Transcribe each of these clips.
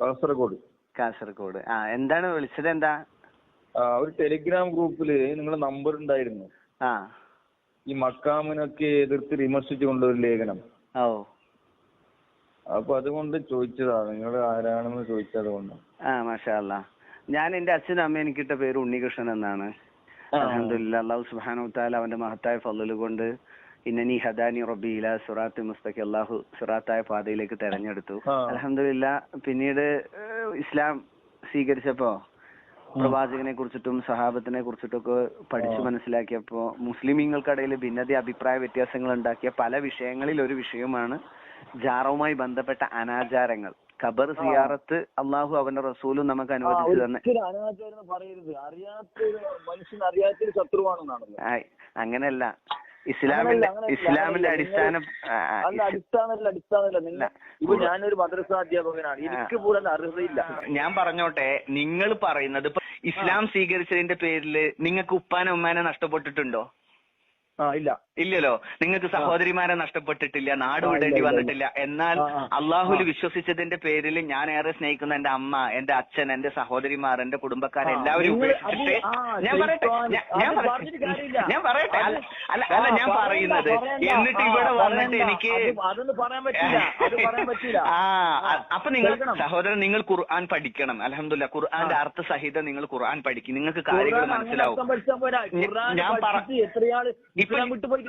കാസർഗോഡ്. കാസർഗോഡ്. ആ എന്താണ് വിളിച്ചത് എന്താ? ആ, ഒരു ടെലിഗ്രാം ഗ്രൂപ്പിൽ നിങ്ങളെ നമ്പർ ഉണ്ടായിരുന്നു. ആ. ഈ മക്കാമിനൊക്കെ എതിർത്ത് വിമർശിച്ചുകൊണ്ട് ഒരു ലേഖനം. ഓ അപ്പൊ അതുകൊണ്ട് ചോദിച്ചതാ. നിങ്ങൾ ആരാണെന്ന് ചോദിച്ചത് കൊണ്ട്. ആ മാഷാല്ല ഞാൻ എന്റെ അച്ഛനും അമ്മയും എനിക്കിട്ട പേര് ഉണ്ണികൃഷ്ണൻ എന്നാണ്. അലഹമില്ല അള്ളാഹു സുബ്ഹാനഹു വതആല അവന്റെ മഹത്തായ ഫضل കൊണ്ട് ഇന്നനി ഹദാനി റബ്ബി ഇല സുറാത്ത് മുസ്തഖി അള്ളാഹു സുറാത്തായ പാതയിലേക്ക് തെരഞ്ഞെടുത്തു. അലഹമില്ല അൽഹംദുലില്ലാ പിന്നീട് ഇസ്ലാം സ്വീകരിച്ചപ്പോ പ്രവാചകനെ കുറിച്ചിട്ടും സഹാബത്തിനെ കുറിച്ചിട്ടൊക്കെ പഠിച്ചു മനസ്സിലാക്കിയപ്പോ മുസ്ലിമീങ്ങൾക്കിടയിൽ ഭിന്നത അഭിപ്രായ വ്യത്യാസങ്ങൾ ഉണ്ടാക്കിയ പല വിഷയങ്ങളിൽ ഒരു വിഷയമാണ് ജാറവുമായി ബന്ധപ്പെട്ട അനാചാരങ്ങൾ. ഖബർ സിയാറത്ത് അള്ളാഹു അവന്റെ റസൂലും നമുക്ക് അനുവദിച്ചു തന്നെ. അങ്ങനെയല്ല. ഇസ്ലാമിന്റെ. ഇസ്ലാമിന്റെ. അടിസ്ഥാനം അല്ല അടിസ്ഥാനമല്ല അടിസ്ഥാനമല്ല നിങ്ങൾ. ഇപ്പൊ ഞാനൊരു മദ്രസ അധ്യാപകനാണ് എനിക്ക് പോലും അർഹതയില്ല ഞാൻ പറഞ്ഞോട്ടെ നിങ്ങൾ പറയുന്നത് ഇപ്പൊ ഇസ്ലാം സ്വീകരിച്ചതിന്റെ പേരിൽ നിങ്ങൾക്ക് ഉപ്പാനെ ഉമ്മാനെ നഷ്ടപ്പെട്ടിട്ടുണ്ടോ ആ ഇല്ല ഇല്ലല്ലോ. നിങ്ങൾക്ക് സഹോദരിമാരെ നഷ്ടപ്പെട്ടിട്ടില്ല നാട് വിടേണ്ടി വന്നിട്ടില്ല. എന്നാൽ. അള്ളാഹുൽ വിശ്വസിച്ചതിന്റെ പേരിൽ ഞാൻ ഏറെ സ്നേഹിക്കുന്ന എന്റെ അമ്മ എന്റെ അച്ഛൻ എന്റെ സഹോദരിമാർ എന്റെ കുടുംബക്കാർ എല്ലാവരും ഉപേക്ഷിച്ചിട്ട് ഞാൻ പറയട്ടെ ഞാൻ- ഞാൻ പറയട്ടെ അല്ല അല്ല ഞാൻ പറയുന്നത് എന്നിട്ട് ഇവിടെ വന്നിട്ട് എനിക്ക് ആ അപ്പൊ നിങ്ങൾ സഹോദരൻ നിങ്ങൾ ഖുർആൻ പഠിക്കണം. അലഹമില്ല ഖുർആന്റെ അർത്ഥ സഹിതം നിങ്ങൾ ഖുർആൻ പഠിക്കും. നിങ്ങൾക്ക് കാര്യങ്ങൾ മനസ്സിലാവും. ഞാൻ പറഞ്ഞു ഇപ്പൊ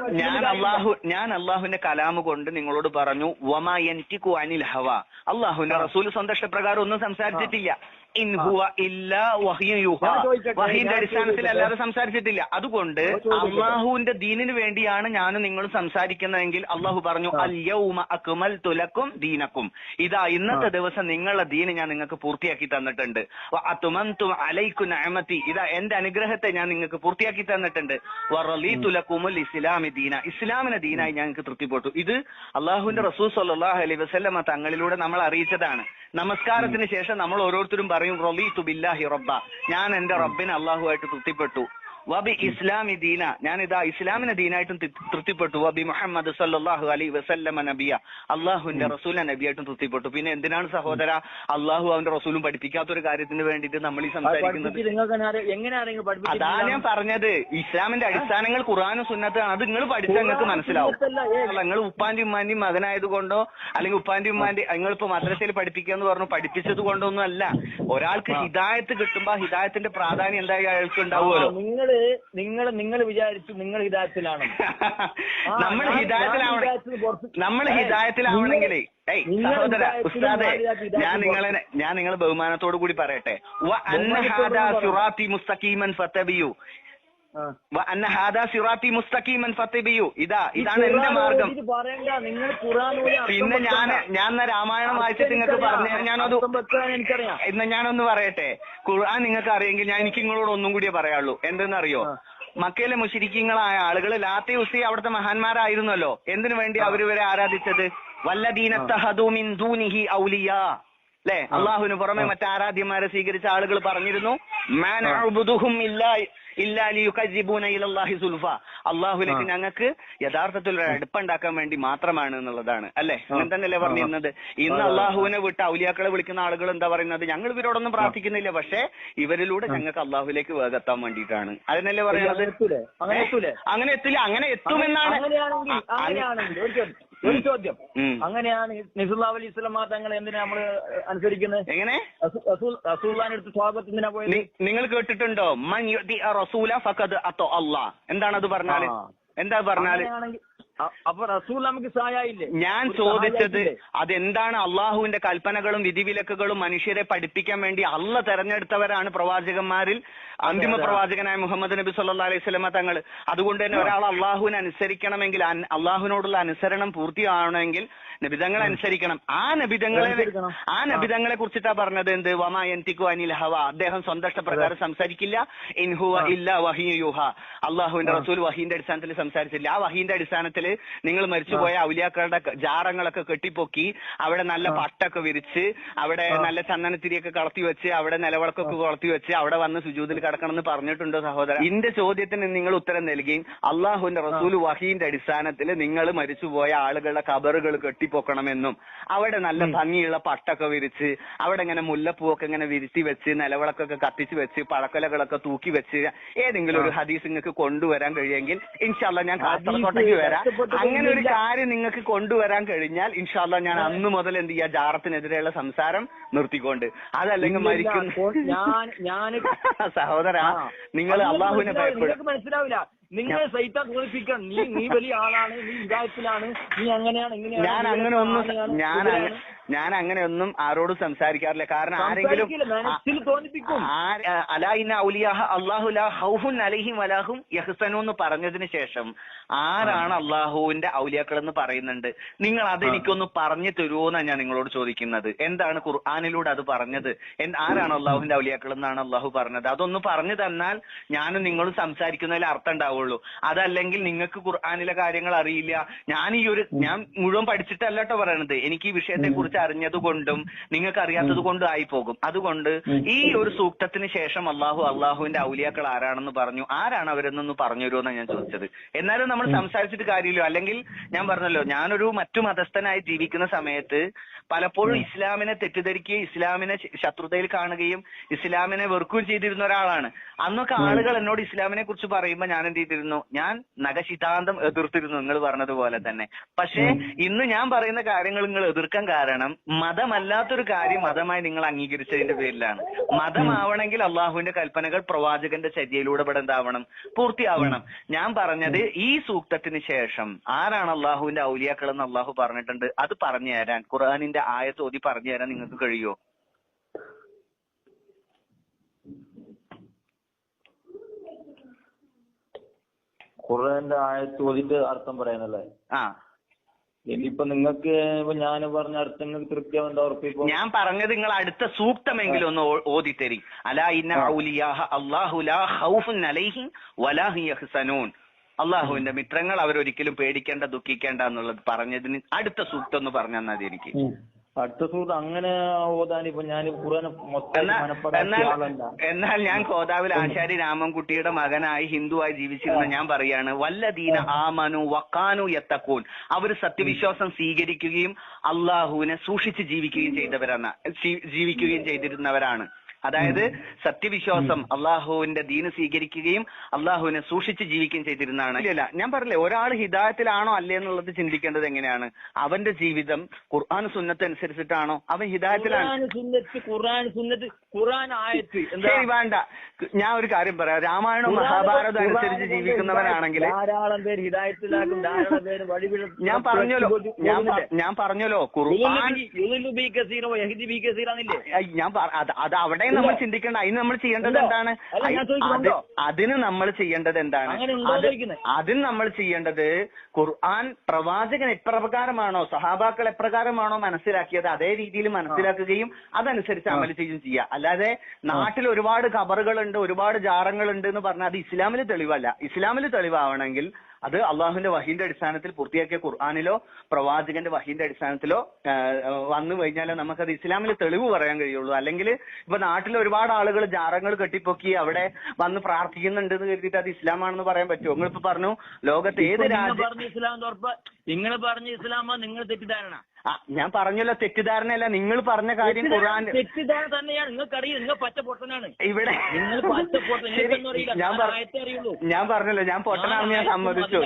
ഞാൻ അള്ളാഹു ഞാൻ അള്ളാഹുവിന്റെ കലാമ് കൊണ്ട് നിങ്ങളോട് പറഞ്ഞു വമാ യൻതിഖു അനിൽ ഹവ. അള്ളാഹുവിന്റെ. റസൂൽ സന്ദേശപ്രകാരം ഒന്നും സംസാരിച്ചിട്ടില്ല. ചോദിക്കട്ടെ, അടിസ്ഥാനത്തിൽ അല്ലാതെ സംസാരിച്ചിട്ടില്ല. അതുകൊണ്ട് അള്ളാഹുവിന്റെ ദീനിന് വേണ്ടിയാണ് ഞാനും നിങ്ങളും സംസാരിക്കുന്നതെങ്കിൽ അള്ളാഹു പറഞ്ഞു അല്യൗമ അൽ തുലക്കും ദീനക്കും. ഇതാ ഇന്നത്തെ ദിവസം നിങ്ങളുടെ ദീന് ഞാൻ നിങ്ങൾക്ക് പൂർത്തിയാക്കി തന്നിട്ടുണ്ട്. അലൈക്കു നഅമതി. ഇതാ എന്റെ അനുഗ്രഹത്തെ ഞാൻ നിങ്ങൾക്ക് പൂർത്തിയാക്കി തന്നിട്ടുണ്ട്. വറലി ലക്കുമുൽ ഇസ്ലാമി ദീന. ഇസ്ലാമിനെ ദീനായി ഞങ്ങൾക്ക് തൃപ്തിപ്പെട്ടു. ഇത് അള്ളാഹുവിന്റെ റസൂൽ സല്ലല്ലാഹു അലൈഹി വസല്ലമ തങ്ങളിലൂടെ നമ്മൾ അറിയിച്ചതാണ്. നമസ്കാരത്തിന് ശേഷം നമ്മൾ ഓരോരുത്തരും പറയും റളീതു ബില്ലാഹി റബ്ബ. ഞാൻ എന്റെ റബ്ബിനെ അള്ളാഹുവായിട്ട് തൃപ്തിപ്പെട്ടു. വബി ഇസ്ലാമി ദീന. ഞാൻ ഇതാ ഇസ്ലാമിനെ ദീനായിട്ടും തൃപ്തിപ്പെട്ടു. വബി മുഹമ്മദ് സല്ലാഹു അലൈഹി വസല്ലമ നബിയ. അള്ളാഹുവിന്റെ റസൂലിനെ നബിയായിട്ടും തൃപ്തിപ്പെട്ടു. പിന്നെ എന്തിനാണ് സഹോദര? അള്ളാഹു അവന്റെ റസൂലും പഠിപ്പിക്കാത്ത ഒരു കാര്യത്തിന് വേണ്ടിയിട്ട് നമ്മൾ ഈ സംസാരിക്കുന്നത്. അതാ ഞാൻ പറഞ്ഞത്. ഇസ്ലാമിന്റെ അടിസ്ഥാനങ്ങൾ ഖുറാനും സുന്നത്താണ്. അത് നിങ്ങൾ പഠിച്ചാൽ നിങ്ങൾക്ക് മനസ്സിലാവും. നിങ്ങൾ ഉപ്പാന്റെയും ഉമ്മാന്റെയും മകനായത് കൊണ്ടോ അല്ലെങ്കിൽ ഉപ്പാന്റെയും ഉമ്മാന്റെ നിങ്ങളിപ്പോ മദ്രസയിൽ പഠിപ്പിക്കാന്ന് പറഞ്ഞു പഠിപ്പിച്ചത് കൊണ്ടൊന്നും അല്ല. ഒരാൾക്ക് ഹിതായത്ത് ഹിദായത്ത് കിട്ടുമ്പോ ഹിതായത്തിന്റെ ഹിദായത്തിന്റെ പ്രാധാന്യം എന്തായാലും അയാൾക്ക് ഉണ്ടാവുമല്ലോ. നിങ്ങൾ നിങ്ങൾ വിചാരിച്ചു നിങ്ങൾ ഹിതായത്തിലാണ്? നമ്മൾ നമ്മൾ ഹിതായത്തിലാവണമെങ്കിൽ സഹോദര ഉസ്താദെ ഞാൻ നിങ്ങളെ ഞാൻ നിങ്ങളെ ബഹുമാനത്തോടു കൂടി പറയട്ടെ. മുസ്തഖീമൻ സിറാത്തി മുസ്തഖീമൻ ഫത്തബിയു ഇതാ ഇതാണ് എന്റെ മാർഗം. പിന്നെ ഞാൻ ഞാൻ രാമായണം വായിച്ചിട്ട് നിങ്ങൾക്ക്. പറഞ്ഞു ഞാനത് ഇന്ന് ഞാനൊന്ന് പറയട്ടെ. ഖുർആൻ നിങ്ങൾക്ക് അറിയെങ്കിൽ ഞാൻ എനിക്ക് നിങ്ങളോട് ഒന്നും കൂടിയേ പറയാനുള്ളൂ എന്തെന്നറിയോ. മക്കയിലെ മുശിരിക്കങ്ങളായ ആളുകൾ ലാത്തി ഉസി അവിടുത്തെ മഹാന്മാരായിരുന്നല്ലോ. എന്തിനു വേണ്ടി അവരിവരെ ആരാധിച്ചത്? വല്ലദീനത്തഹദൂമിൻ ദൂനിഹി ഔലിയാ. അല്ലെ അള്ളാഹുവിന് പുറമെ മറ്റാരാധ്യന്മാരെ സ്വീകരിച്ച ആളുകൾ പറഞ്ഞിരുന്നു അള്ളാഹുലേക്ക്. ഞങ്ങൾക്ക് യഥാർത്ഥത്തിൽ ഒരു അടുപ്പുണ്ടാക്കാൻ വേണ്ടി മാത്രമാണ് എന്നുള്ളതാണ് അല്ലെ? അങ്ങനെ തന്നെയല്ലേ പറഞ്ഞിരുന്നത്. ഇന്ന്. അള്ളാഹുവിനെ വിട്ട് ഔലിയാക്കളെ വിളിക്കുന്ന ആളുകൾ എന്താ പറയുന്നത്? ഞങ്ങൾ ഇവരോടൊന്നും പ്രാർത്ഥിക്കുന്നില്ല പക്ഷെ ഇവരിലൂടെ ഞങ്ങൾക്ക് അള്ളാഹുലേക്ക് വേഗത്താൻ വേണ്ടിയിട്ടാണ്. അതിനല്ലേ പറയുന്നത്? അങ്ങനെ എത്തില്ല അങ്ങനെ എത്തുമെന്നാണ്. ഒരു ചോദ്യം. അങ്ങനെയാണ് നിസുല്ലാ അലി ഇസ്ലാം തങ്ങൾ എന്തിനാ നമ്മൾ അനുസരിക്കുന്നത് എങ്ങനെ? സ്വാഗതം എന്തിനാ പോയത്? നിങ്ങൾ കേട്ടിട്ടുണ്ടോ? മൻ റസൂല ഫഖദ് അത്തോ അള്ളാ എന്താണ് അത് പറഞ്ഞാൽ? ആ. എന്താ അ- അപ്പൊ റസൂൽ നമുക്ക് സഹായില്ലേ ഞാൻ ചോദിച്ചത് അതെന്താണ് അള്ളാഹുവിന്റെ കൽപ്പനകളും വിധിവിലക്കുകളും മനുഷ്യരെ പഠിപ്പിക്കാൻ വേണ്ടി അല്ല തെരഞ്ഞെടുത്തവരാണ് പ്രവാചകന്മാരിൽ അന്തിമ പ്രവാചകനായ മുഹമ്മദ് നബി സല്ലാ അലൈഹി സ്വലമ തങ്ങൾ അതുകൊണ്ട് തന്നെ ഒരാൾ അള്ളാഹുവിനെ അനുസരിക്കണമെങ്കിൽ അള്ളാഹുവിനോടുള്ള അനുസരണം പൂർത്തിയാവണമെങ്കിൽ നബിതങ്ങൾ അനുസരിക്കണം. ആ നബിതങ്ങളെ ആ നബിതങ്ങളെ കുറിച്ചിട്ടാ പറഞ്ഞത് എന്ത്? വമാ എന്തിക്കു അനിൽ ഹവ. അദ്ദേഹം സ്വന്തം ഇഷ്ടപ്രകാരം സംസാരിക്കില്ല. ഇൻഹുവ. ഇല്ല വഹി യുഹ. അള്ളാഹുവിന്റെ റസൂൽ വഹീന്റെ അടിസ്ഥാനത്തിൽ സംസാരിച്ചില്ല. ആ വഹീന്റെ അടിസ്ഥാനത്തിൽ നിങ്ങൾ മരിച്ചുപോയ ഔലിയാക്കളുടെ ജാറങ്ങളൊക്കെ കെട്ടിപ്പൊക്കി അവിടെ നല്ല. പട്ടൊക്കെ വിരിച്ച് അവിടെ നല്ല ചന്ദനത്തിരിയൊക്കെ കളത്തി വെച്ച് അവിടെ നിലവിളക്കൊക്കെ കൊളത്തി വെച്ച് അവിടെ വന്ന് സുജൂതിൽ കിടക്കണം എന്ന് പറഞ്ഞിട്ടുണ്ടോ സഹോദരൻ ഇന്റെ ചോദ്യത്തിന് നിങ്ങൾ ഉത്തരം നൽകുകയും അള്ളാഹുവിന്റെ റസൂൽ വഹീന്റെ അടിസ്ഥാനത്തിൽ നിങ്ങൾ മരിച്ചുപോയ ആളുകളുടെ കബറുകൾ കെട്ടി കെട്ടിപ്പൊക്കണമെന്നും അവിടെ നല്ല ഭംഗിയുള്ള പട്ടൊക്കെ വിരിച്ച് അവിടെ ഇങ്ങനെ മുല്ലപ്പൂവൊക്കെ ഇങ്ങനെ വിരിച്ച് വെച്ച് നിലവിളക്കൊക്കെ കത്തിച്ച് വെച്ച് പഴക്കൊലകളൊക്കെ തൂക്കി വെച്ച് ഏതെങ്കിലും ഒരു ഹദീസ് നിങ്ങൾക്ക് കൊണ്ടുവരാൻ കഴിയുമെങ്കിൽ ഇൻഷാല്ല ഞാൻ കാസർകോട്ടേക്ക് വരാം. അങ്ങനെ ഒരു കാര്യം നിങ്ങൾക്ക് കൊണ്ടുവരാൻ കഴിഞ്ഞാൽ ഇൻഷാല്ല ഞാൻ അന്ന് മുതൽ എന്ത് ചെയ്യാ ജാറത്തിനെതിരെയുള്ള സംസാരം നിർത്തിക്കൊണ്ട്. അതല്ലെങ്കിൽ മരിക്കും സഹോദര. നിങ്ങൾ അള്ളാഹുവിനെ ഭയപ്പെടും മനസ്സിലാവില്ല. നിങ്ങൾ സൈറ്റാ തോന്നിപ്പിക്കണം നീ നീ വലിയ ആളാണ് നീ ഇതായത്തിലാണ് നീ അങ്ങനെയാണ് ഇങ്ങനെയാണ് ഞാൻ അങ്ങനെ ഒന്നും ഞാൻ ഞാൻ അങ്ങനെ ഒന്നും ആരോടും സംസാരിക്കാറില്ല. കാരണം ആരെങ്കിലും മനസ്സിൽ തോന്നിപ്പിക്കും. ഔലിയാഹ അള്ളാഹു ലാ ഹൗഫുൻ അലൈഹിം വലാഹും യഹ്സനു എന്ന് പറഞ്ഞതിന് ശേഷം ആരാണ് അള്ളാഹുവിന്റെ ഔലിയാക്കൾ എന്ന് പറയുന്നുണ്ട്? നിങ്ങൾ അതെനിക്കൊന്ന് പറഞ്ഞു തരുമോന്നാണ് ഞാൻ നിങ്ങളോട് ചോദിക്കുന്നത്. എന്താണ് ഖുർആാനിലൂടെ അത് പറഞ്ഞത്? ആരാണ് അള്ളാഹുവിന്റെ ഔലിയാക്കൾ എന്നാണ് അള്ളാഹു പറഞ്ഞത്? അതൊന്ന് പറഞ്ഞു തന്നാൽ ഞാനും നിങ്ങളും സംസാരിക്കുന്നതിൽ അർത്ഥം ഉണ്ടാവുള്ളൂ. അതല്ലെങ്കിൽ നിങ്ങൾക്ക് ഖുർആാനിലെ കാര്യങ്ങൾ അറിയില്ല. ഞാൻ ഈ ഒരു ഞാൻ മുഴുവൻ പഠിച്ചിട്ടല്ലട്ടോ പറയണത്. എനിക്ക് ഈ വിഷയത്തെ കുറിച്ച് അറിഞ്ഞത് കൊണ്ടും നിങ്ങൾക്ക് അറിയാത്തത് കൊണ്ടും ആയി പോകും അതുകൊണ്ട് ഈ ഒരു സൂക്തത്തിന് ശേഷം അള്ളാഹു അള്ളാഹുവിന്റെ ഔലിയാക്കൾ ആരാണെന്ന് പറഞ്ഞു. ആരാണ് അവരെന്നൊന്ന് പറഞ്ഞു തരുമെന്നാണ് ഞാൻ ചോദിച്ചത്. എന്നാലും നമ്മൾ സംസാരിച്ചിട്ട് കാര്യമില്ല. അല്ലെങ്കിൽ ഞാൻ പറഞ്ഞല്ലോ ഞാനൊരു മറ്റു മതസ്ഥനായി ജീവിക്കുന്ന സമയത്ത് പലപ്പോഴും ഇസ്ലാമിനെ തെറ്റിദ്ധരിക്കുകയും ഇസ്ലാമിനെ ശത്രുതയിൽ കാണുകയും ഇസ്ലാമിനെ വെറുക്കുകയും ചെയ്തിരുന്ന ഒരാളാണ്. അന്നൊക്കെ ആളുകൾ എന്നോട് ഇസ്ലാമിനെ കുറിച്ച് പറയുമ്പോൾ ഞാൻ എന്ത് ചെയ്തിരുന്നു? ഞാൻ നഖശിതാന്തം എതിർത്തിരുന്നു നിങ്ങൾ പറഞ്ഞതുപോലെ തന്നെ. പക്ഷേ ഇന്ന് ഞാൻ പറയുന്ന കാര്യങ്ങൾ നിങ്ങൾ എതിർക്കാൻ കാരണം മതമല്ലാത്തൊരു കാര്യം മതമായി നിങ്ങൾ അംഗീകരിച്ചതിന്റെ പേരിലാണ്. മതമാവണമെങ്കിൽ അള്ളാഹുവിന്റെ കൽപ്പനകൾ പ്രവാചകന്റെ ചര്യയിലൂടെ ഇവിടെ എന്താവണം? പൂർത്തിയാവണം. ഞാൻ പറഞ്ഞത് ഈ സൂക്തത്തിന് ശേഷം ആരാണ് അള്ളാഹുവിന്റെ ഔലിയാക്കൾ എന്ന് അള്ളാഹു പറഞ്ഞിട്ടുണ്ട്? അത് പറഞ്ഞു തരാൻ. ഖുർആാനിന്റെ ആയത്ത് ഓതി പറഞ്ഞു തരാൻ നിങ്ങൾക്ക് കഴിയുമോ ഖുർആന്റെ ആയത്ത് ഓതിട്ട് അർത്ഥം പറയാനല്ലേ? ആ. ഇനിയിപ്പോ നിങ്ങൾക്ക് ഇപ്പൊ ഞാൻ പറഞ്ഞ അർത്ഥങ്ങൾ തൃപ്തിയാവും എന്താ ഉറപ്പിപ്പോ ഞാൻ പറഞ്ഞത് നിങ്ങൾ അടുത്ത സൂക്തമെങ്കിലും ഒന്ന് ഓതി തരി അലാ ഇന്ന ഔലിയാഹ അല്ലാഹു ലാ ഖൗഫുൻ അലൈഹിം വലാ യഹ്സനൂൻ. അള്ളാഹുവിന്റെ മിത്രങ്ങൾ അവരൊരിക്കലും പേടിക്കേണ്ട ദുഃഖിക്കേണ്ട എന്നുള്ളത് പറഞ്ഞതിന് അടുത്ത സൂക്തം എന്ന് പറഞ്ഞു തന്നാൽ എനിക്ക് അടുത്ത സുഹൃത്ത് അങ്ങനെ ഓതാൻ ഇപ്പൊ ഞാൻ മൊത്തം എന്നാൽ ഞാൻ കോതാവിൽ ആശാരി രാമൻകുട്ടിയുടെ മകനായി ഹിന്ദുവായി ജീവിച്ചിരുന്ന ഞാൻ പറയാണ് വല്ലദീന ആമനു വക്കാനു യത്തക്കൂൻ അവർ സത്യവിശ്വാസം സ്വീകരിക്കുകയും അള്ളാഹുവിനെ സൂക്ഷിച്ച് ജീവിക്കുകയും ചെയ്തവരാണ് ജീവിക്കുകയും ചെയ്തിരുന്നവരാണ്. അതായത് സത്യവിശ്വാസം അള്ളാഹുവിന്റെ ദീന് സ്വീകരിക്കുകയും അള്ളാഹുവിനെ സൂക്ഷിച്ച് ജീവിക്കുകയും ചെയ്തിരുന്നതാണ്. ഇല്ല ഞാൻ പറഞ്ഞില്ലേ ഒരാൾ ഹിദായത്തിലാണോ അല്ലേ എന്നുള്ളത് ചിന്തിക്കേണ്ടത് എങ്ങനെയാണ്? അവന്റെ ജീവിതം ഖുർആൻ സുന്നത്ത് അനുസരിച്ചിട്ടാണോ? അവൻ ഹിദായത്തിലാണ്. ഖുർആൻ സുന്നത്ത് ഖുർആൻ സുന്നത്ത് ഖുർആൻ ആയത്ത് ശരി വേണ്ട. ഞാൻ ഒരു കാര്യം പറയാം. രാമായണം മഹാഭാരതം അനുസരിച്ച് ജീവിക്കുന്നവനാണെങ്കിൽ ധാരാളം പേര് ഹിദായത്തിലാക്കും ധാരാളം പേര് വഴിപിഴ ഞാൻ പറഞ്ഞല്ലോ. ഞാൻ ഞാൻ പറഞ്ഞല്ലോ. ഖുർആൻ ഞാൻ അത് അത് അവിടെ നമ്മൾ ചിന്തിക്കേണ്ട അതിന് നമ്മൾ ചെയ്യേണ്ടത്? എന്താണ്? അതിന് നമ്മൾ ചെയ്യേണ്ടത് എന്താണ്? അതിന് നമ്മൾ ചെയ്യേണ്ടത് ഖുർആൻ പ്രവാചകൻ എപ്രകാരമാണോ സഹാബാക്കൾ എപ്രകാരമാണോ മനസ്സിലാക്കിയത് അതേ രീതിയിൽ മനസ്സിലാക്കുകയും അതനുസരിച്ച് അമൽ ചെയ്യുകയും ചെയ്യുക അല്ലാതെ നാട്ടിൽ ഒരുപാട് ഖബറുകളുണ്ട് ഒരുപാട് ജാറങ്ങളുണ്ട് എന്ന് പറഞ്ഞാൽ അത് ഇസ്ലാമിൽ തെളിവല്ല ഇസ്ലാമിൽ തെളിവാവണമെങ്കിൽ അത് അള്ളാഹുവിന്റെ വഹീന്റെ അടിസ്ഥാനത്തിൽ പൂർത്തിയാക്കിയ ഖുർആാനിലോ പ്രവാചകന്റെ വഹീന്റെ അടിസ്ഥാനത്തിലോ വന്നു കഴിഞ്ഞാൽ നമുക്കത് ഇസ്ലാമിൽ തെളിവ് പറയാൻ കഴിയുള്ളൂ. അല്ലെങ്കിൽ ഇപ്പൊ നാട്ടിൽ ഒരുപാട് ആളുകൾ ജാറങ്ങൾ കെട്ടിപ്പൊക്കി അവിടെ വന്ന് പ്രാർത്ഥിക്കുന്നുണ്ട് എന്ന് കരുതിയിട്ട് അത് ഇസ്ലാമാണെന്ന് പറയാൻ പറ്റുമോ? നിങ്ങളിപ്പോ പറഞ്ഞു ലോകത്ത് ഏത് രാജ്യം പറഞ്ഞ ഇസ്ലാം ഉറപ്പ് നിങ്ങൾ പറഞ്ഞ ഇസ്ലാമോ നിങ്ങൾ തെറ്റിദ്ധാരണ. ഞാൻ പറഞ്ഞല്ലോ തെറ്റിദ്ധാരണയല്ല. നിങ്ങൾ പറഞ്ഞ കാര്യം ഖുർആൻ തെറ്റിദ്ധാരണ തന്നെയാണ്. നിങ്ങൾക്കറിയില്ല നിങ്ങൾ പച്ച പൊട്ടനാണ്. ഇവിടെ നിങ്ങൾ പച്ച പൊട്ടൻ ഞാൻ ഞാൻ പറ- അറിയുള്ളൂ. ഞാൻ പറഞ്ഞല്ലോ ഞാൻ പൊട്ടനാണെന്ന് ഞാൻ സമ്മതിച്ചു.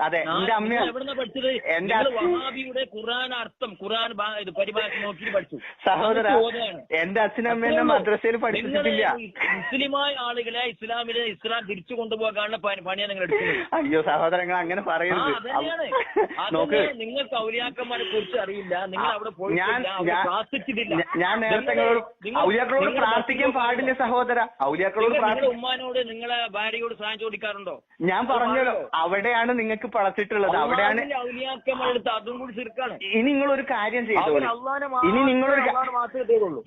അതെ എന്റെ അമ്മ നിങ്ങൾ എവിടുന്നാ പഠിച്ചത്? എന്റെ വഹാബിയുടെ ഖുർആൻ അർത്ഥം ഖുർആൻ പരിഭാഷ നോക്കി പഠിച്ചു. സഹോദര. എന്റെ അച്ഛനും അമ്മ എന്നെ മദ്രസയിൽ പഠിപ്പിച്ചിട്ടില്ല മുസ്ലിമായ ആളുകളെ ഇസ്ലാമിലെ ഇസ്ലാം തിരിച്ചു കൊണ്ടുപോകാനുള്ള പണിയാണ് നിങ്ങൾ എടുക്കുന്നത്. അയ്യോ സഹോദരങ്ങൾ അങ്ങനെ പറയുന്നത് പറയരുത് നോക്ക്. അറിയാം നിങ്ങൾക്ക് ഔലിയാക്കന്മാരെ കുറിച്ച് അറിയില്ല. നിങ്ങൾ അവിടെ പോയിട്ടില്ല ഞാൻ- നേരത്തെ ഔലിയാക്കളോട് പ്രാർത്ഥിക്കാൻ പാടില്ല സഹോദര. ഔലിയാക്കളോട് നിങ്ങൾ ഉമ്മാനോട് നിങ്ങളെ ഭാര്യയോട് സഹായം ചോദിക്കാറുണ്ടോ? ഞാൻ പറഞ്ഞല്ലോ അവിടെയാണ് നിങ്ങൾക്ക് പളച്ചിട്ടുള്ളത് അവിടെയാണ് ഔലിയാക്കന്മാരെടുത്ത് അതും കൂടി ചെറുക്കാണ് ഇനി നിങ്ങളൊരു കാര്യം ചെയ്തോളൂ. ഇനി നിങ്ങളൊരു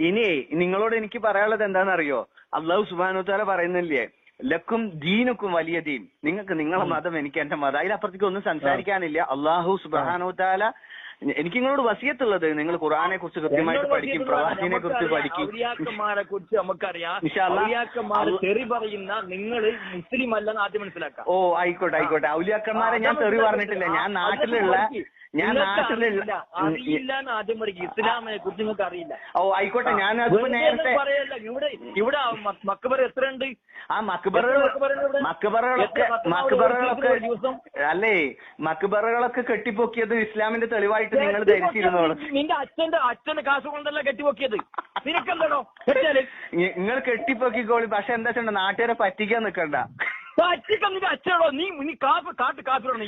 ഇനി നിങ്ങളോട് എനിക്ക് പറയാനുള്ളത് എന്താണെന്നറിയോ? അള്ളാഹു സുബാനുത്താല പറയുന്നില്ലേ ലക്കും ദീനുക്കും വലിയ ദീൻ. നിങ്ങൾക്ക് നിങ്ങളെ മതം എനിക്ക് എന്റെ മതം. അതിലപ്പുറത്തേക്ക് ഒന്നും സംസാരിക്കാനില്ല. അള്ളാഹു സുബാനുത്താല എനിക്ക് നിങ്ങളോട് വസിയത്തുള്ളത്. നിങ്ങൾ ഖുറാനെ കുറിച്ച് കൃത്യമായിട്ട് പഠിക്കും പ്രവാചകനെ കുറിച്ച്. പഠിക്കും. ഔലിയാക്കന്മാരെ കുറിച്ച് നമുക്കറിയാം അള്ള- തെറി പറയുന്ന നിങ്ങൾ മുസ്ലിം അല്ലെന്ന് ആദ്യം മനസ്സിലാക്കാം. ഓ ആയിക്കോട്ടെ ആയിക്കോട്ടെ. ഔലിയാക്കന്മാരെ ഞാൻ തെറി പറഞ്ഞിട്ടില്ല. ഞാൻ നാട്ടിലുള്ള. ഞാൻ നാട്ടിലുള്ള അറിയില്ല അറിയില്ല എന്ന് ആദ്യം പഠിക്കും ഇസ്ലാമിനെ കുറിച്ച് നിങ്ങൾക്ക് അറിയില്ല. ഓ ആയിക്കോട്ടെ. ഞാൻ നേരത്തെ പറയല്ല. ഇവിടെ ഇവിടെ മക്കബർ എത്ര ഉണ്ട് ആ മക്ബറുകൾ മക്ബറുകളൊക്കെ മക്ബറുകളൊക്കെ അല്ലേ മക്ബറുകളൊക്കെ കെട്ടിപ്പൊക്കിയത് ഇസ്ലാമിന്റെ തെളിവായിട്ട് നിങ്ങൾ ധരിച്ചിരുന്നോളൂ നിന്റെ അച്ഛന്റെ അച്ഛന്റെ കാശ് കൊണ്ടല്ല കെട്ടിപ്പൊക്കിയത്. നിനക്കെന്താണോ? നിങ്ങൾ കെട്ടിപ്പൊക്കിക്കോളി. പക്ഷെ എന്താ വെച്ചാൽ നാട്ടുകാരെ പറ്റിക്കാൻ നിക്കണ്ട. നിന്റെ അച്ഛനോ നീ നീ കാപ്പ് കാട്ട് കാപ്പിടോ നീ.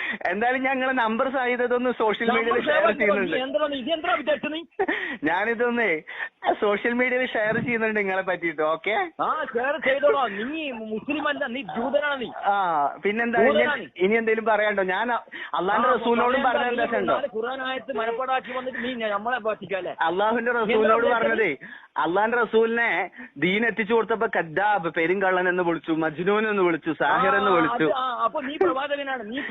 എന്തായാലും ഞങ്ങളെ നമ്പർ സാധ്യതൊന്ന് സോഷ്യൽ മീഡിയയിൽ ഷെയർ ചെയ്യുന്നുണ്ട്. ഞാനിതൊന്നേ സോഷ്യൽ മീഡിയയിൽ ഷെയർ ചെയ്യുന്നുണ്ട് നിങ്ങളെ പറ്റിയിട്ട് ഓക്കെ നീ മുസ്ലിമല്ല നീ ജൂതനാണ് നീ. ആ പിന്നെന്താ? ഇനി എന്തെങ്കിലും പറയാണ്ടോ ഞാൻ അള്ളാഹിന്റെ റസൂലിനോടും പറഞ്ഞോ മനപ്പാടാക്കി വന്നിട്ട് നീ നമ്മളെ പറ്റിക്കല്ലേ അള്ളാഹുവിന്റെ റസൂലിനോട് പറഞ്ഞതേ അള്ളാന്റെ റസൂലിനെ ദീൻ എത്തിച്ചു കൊടുത്തപ്പോ കദ്ദാബ് പെരുങ്കള്ളൻ എന്ന് വിളിച്ചു മജ്നൂൻ എന്ന് വിളിച്ചു സാഹിർ എന്ന് വിളിച്ചു. അപ്പൊ നീ പ്രവാചകനാണ് നീ നീ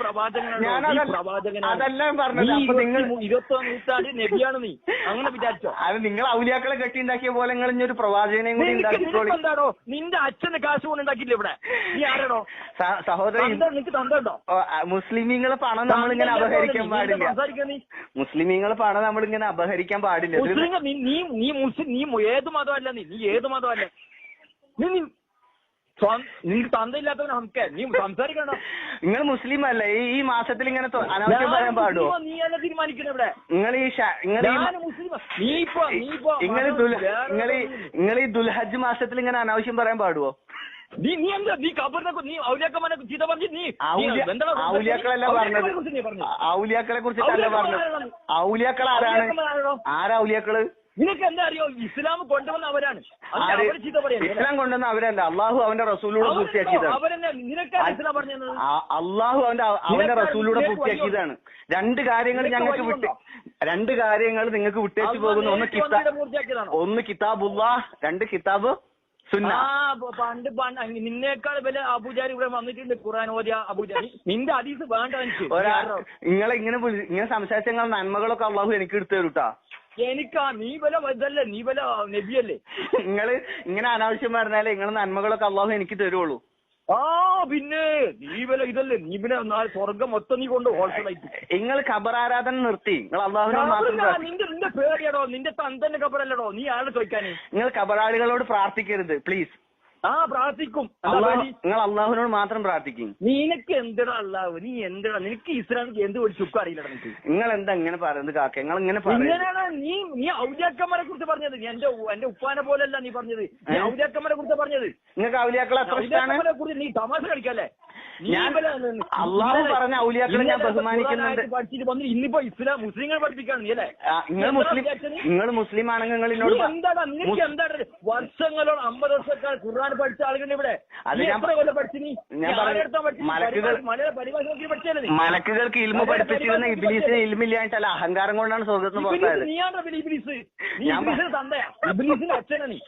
അതല്ല- പറഞ്ഞത്. അപ്പൊ നിങ്ങൾ- ഇരുപത്തി- ഇരുപത്തൊന്ന് നൂറ്റാണ്ട് നബിയാണ് നീ. അങ്ങനെ വിചാരിച്ചോ? അത് നിങ്ങൾ ഔലിയാക്കളെ കെട്ടിണ്ടാക്കിയ പോലെ നിങ്ങൾ ഇനി ഒരു പ്രവാചകനെയും കൂടി ഉണ്ടാക്കിക്കോളി നിന്റെ അച്ഛന് കാശ് കൊണ്ട് ഉണ്ടാക്കിയില്ല ഇവിടെ. നീ ആരാടോ സ- നിനക്ക് മുസ്ലിമീങ്ങളെ പണം നമ്മളിങ്ങനെ ഇങ്ങനെ അപഹരിക്കാൻ പാടില്ല. മുസ്ലിമീങ്ങളെ പണം നമ്മളിങ്ങനെ അപഹരിക്കാൻ പാടില്ല. നീ നീ നീ മുസ്ലിം നീ മു- ഏത് മതമല്ല നീ? നീ ഏത് മതമല്ല? നീ നീ തന്തയില്ലാത്തവൻ നമുക്ക് നീ സംസാരിക്കണ്ട. നിങ്ങൾ മുസ്ലിം അല്ലേ? ഈ ഈ മാസത്തിൽ ഇങ്ങനെ അനാവശ്യം പറയാൻ പാടുവോ? നീ അല്ല തീരുമാനിക്കണ ഇവിടെ? നിങ്ങൾ ഈ നിങ്ങൾ നിങ്ങൾ നിങ്ങൾ ഈ ദുൽഹജ് മാസത്തിൽ ഇങ്ങനെ അനാവശ്യം പറയാൻ പാടുവോ? നീ നീ എന്താ? നീ കബറിനെ നീ ഔലിയാക്കന്മാരെ ചീത്ത പറഞ്ഞു നീ? ഔലിയാക്കളല്ല പറഞ്ഞത്? പറഞ്ഞു ഔലിയാക്കളെ കുറിച്ചിട്ടല്ല പറഞ്ഞത്? ഔലിയാക്കൾ ആരാണ്? ആരാ ഔലിയാക്കൾ? നിനക്ക് എന്താ അറിയോ? ഇസ്ലാം കൊണ്ടുവന്ന അവരാണ്. ഇസ്ലാം കൊണ്ടുവന്ന അവരല്ല. അള്ളാഹു അവന്റെ റസൂലൂടെ പൂർത്തിയാക്കിയതാണ്. അള്ളാഹു അവന്റെ അവന്റെ റസൂലൂടെ പൂർത്തിയാക്കിയതാണ്. രണ്ട് കാര്യങ്ങൾ ഞങ്ങൾക്ക് വിട്ട് രണ്ട് കാര്യങ്ങൾ നിങ്ങൾക്ക് വിട്ടേച്ച് പോകുന്നു. ഒന്ന് കിതാ ഒന്ന് കിതാബുല്ലാ രണ്ട് കിതാബ് പണ്ട് നിന്നേക്കാൾ വില അബൂജാരി ഇവിടെ വന്നിട്ടുണ്ട്. ഖുർആൻ ഓതിയ അബൂജാരി നിന്റെ ഹദീസ് വേണ്ട നിങ്ങളെ ഇങ്ങനെ ഇങ്ങനെ സംസാരിച്ച നന്മകളൊക്കെ അള്ളാഹു എനിക്ക് എടുത്തു തരൂട്ടാ. എനിക്കാ നീ വല ഇതല്ലേ നീ വല നബിയല്ലേ? നിങ്ങൾ ഇങ്ങനെ അനാവശ്യം പറഞ്ഞാലേ നിങ്ങളെ നന്മകളൊക്കെ അള്ളാഹു എനിക്ക് തരുള്ളൂ. ആ പിന്നെ നീ വല ഇതല്ലേ നീ പിന്നെ നാളെ സ്വർഗം മൊത്തം നീ കൊണ്ട് ഹോൾസെയിലായിട്ട്. നിങ്ങൾ ഖബർ ആരാധന നിർത്തി. നിങ്ങൾ അള്ളാഹുവിനെ മാത്രം പ്രാർത്ഥി- നിന്റെ നിന്റെ പേടിയാടോ നിന്റെ തന്തന്റെ കബറല്ലടോ നീ ആരുടെ ചോദിക്കാനേ? നിങ്ങൾ ഖബറാളികളോട് പ്രാർത്ഥിക്കരുത് പ്ലീസ് ആ പ്രാർത്ഥിക്കും. നിങ്ങൾ അള്ളാഹുവിനോട് മാത്രം പ്രാർത്ഥിക്കും. നിനക്ക് എന്തിടാ അള്ളാഹു? നീ എന്തിടാ? നിനക്ക് ഇസ്ലാമിക്ക് എന്ത് ഒരു ചുക്കും അറിയില്ലടാ നിനക്ക്. നിങ്ങൾ എന്താ ഇങ്ങനെ പറയുന്നത് കാക്ക? നിങ്ങൾ ഇങ്ങനെ ഇങ്ങനെയാണ് നീ നീ ഔലിയാക്കന്മാരെ കുറിച്ച് പറഞ്ഞത്. എന്റെ എന്റെ ഉപ്പാനെ പോലെയല്ല നീ പറഞ്ഞത്. നീ ഔലിയാക്കന്മാരെ കുറിച്ച് പറഞ്ഞത്. നിങ്ങൾക്ക് ഔലിയാക്കളെ ഇഷ്ടമാണ് കുറിച്ച് നീ തമാശ കളിക്കല്ലേ? അള്ളാഹു പറഞ്ഞ ഔലിയാക്കളെ ഞാൻ ബഹുമാനിക്കുന്നുണ്ട്. പഠിച്ചിട്ട് വന്ന് ഇന്നിപ്പോ ഇസ്ലാം മുസ്ലിങ്ങൾ പഠിപ്പിക്കാണ് നീ അല്ലേ? നിങ്ങൾ മുസ്ലിം നിങ്ങൾ മുസ്ലിം ആണെങ്കിൽ നിങ്ങൾ എന്നോട് നിനക്ക് എന്താണ് വർഷങ്ങളോട് അമ്പത് വർഷക്കാർ ഖുർആൻ പഠിച്ച ആളുകളുടെ ഇവിടെ? അത് ഞാൻ എത്ര കൊല്ലം പഠിച്ചു നീ? ഞാൻ ആരെടുത്താ? മലക്കുകൾ- പരിഭാഷ- മലയാള പരിഭാഷ നോക്കി പഠിച്ചല്ലേ മലക്കുകൾക്ക് ഇൽമ പഠിപ്പിച്ചിരുന്ന ഇബിലീസിന് ഇൽമില്ലായിട്ടല്ല അഹങ്കാരം കൊണ്ടാണ് സ്വർഗത്തിന് പുറത്തായത്. ഇബ്ലീസ്? നീയാണോ ഇബ്ലീസ് ഇബ്ലീസിന് തന്തയാ. ഇബ്ലീസിന്റെ അച്ഛനാ നീ.